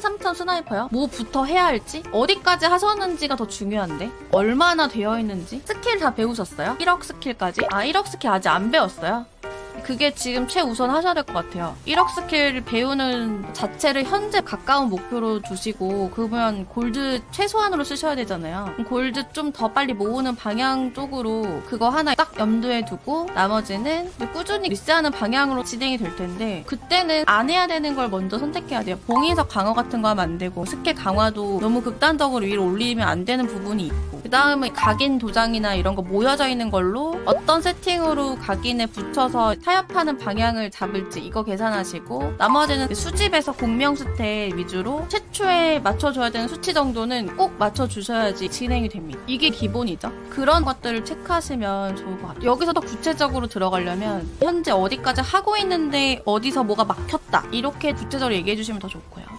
3천 3천 스나이퍼요? 뭐부터 해야 할지? 어디까지 하셨는지가 더 중요한데? 얼마나 되어 있는지? 스킬 다 배우셨어요? 1억 스킬까지? 아 1억 스킬 아직 안 배웠어요? 그게 지금 최우선 하셔야 될 것 같아요. 1억 스킬을 배우는 자체를 현재 가까운 목표로 두시고 그러면 골드 최소한으로 쓰셔야 되잖아요. 골드 좀 더 빨리 모으는 방향 쪽으로 그거 하나 딱 염두에 두고 나머지는 꾸준히 리스하는 방향으로 진행이 될 텐데 그때는 안 해야 되는 걸 먼저 선택해야 돼요. 봉인석 강화 같은 거 하면 안 되고 스킬 강화도 너무 극단적으로 위로 올리면 안 되는 부분이 있고 그 다음에 각인 도장이나 이런 거 모여져 있는 걸로 어떤 세팅으로 각인에 붙여서 타협하는 방향을 잡을지 이거 계산하시고 나머지는 수집에서 공명 스탯 위주로 최초에 맞춰줘야 되는 수치 정도는 꼭 맞춰주셔야지 진행이 됩니다. 이게 기본이죠. 그런 것들을 체크하시면 좋을 것 같아요. 여기서 더 구체적으로 들어가려면 현재 어디까지 하고 있는데 어디서 뭐가 막혔다 이렇게 구체적으로 얘기해 주시면 더 좋고요.